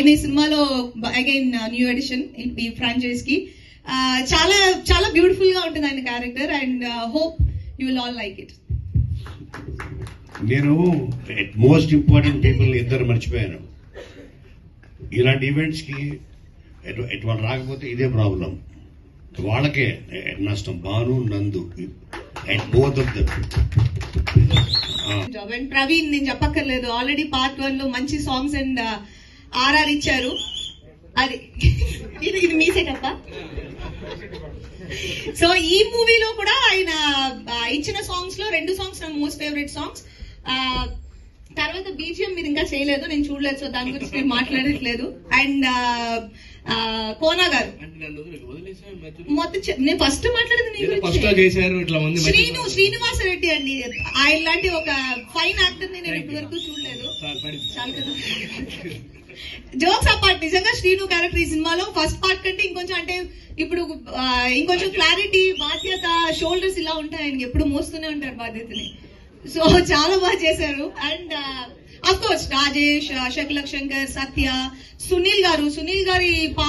సినిమాలో again new edition ఈ ఫ్రాంచైజ్కి. ఆ, చాలా చాలా బ్యూటిఫుల్గా ఉంటుంది ఆయన character and hope you will all like it నేను మోస్ట్ ఇంపార్టెంట్ పీపుల్ ఇద్దరు మర్చిపోయాను. ఇలాంటి ఈవెంట్స్కి ఎటు- ఎటువంటి రాకపోతే ఇదే ప్రాబ్లం వాళ్ళకే నష్టం. భాను నందు ప్రవీణ్ నేను చెప్పక్కర్లేదు ఆల్రెడీ పార్ట్ వన్లో మంచి సాంగ్స్ అండ్ ఆర్ఆర్ ఇచ్చారు. అది ఇది ఇది మీ సెటప్ సో ఈ మూవీలో కూడా ఆయన ఇచ్చిన సాంగ్స్లో రెండు సాంగ్స్ నా మోస్ట్ ఫేవరెట్ సాంగ్స్ తర్వాత బీజిఎం మీరు ఇంకా చేయలేదు నేను చూడలేదు సో దాని గురించి నేను మాట్లాడట్లేదు. అండ్ కోనా గారు. మొత్తం నేను ఫస్ట్ మాట్లాడేది. శ్రీను శ్రీనివాస రెడ్డి అండి. ఆయన లాంటి ఒక ఫైన్ యాక్టర్ నేను చూడలేదు. పడింది. చాలు కదా జోక్స్ అపార్ట్ నిజంగా శ్రీను క్యారెక్టర్ ఈ సినిమాలో ఫస్ట్ పార్ట్ కంటే ఇంకొంచెం అంటే ఇప్పుడు ఇంకొంచెం క్లారిటీ బాధ్యత షోల్డర్స్ ఇలా ఉంటాయి ఆయనకి ఎప్పుడు మోస్తూనే ఉంటారు బాధ్యతని. సో చాలా బాగా చేశారు. And of course Rajesh Shakalaka Shankar Satya Sunil garu. Sunil గారి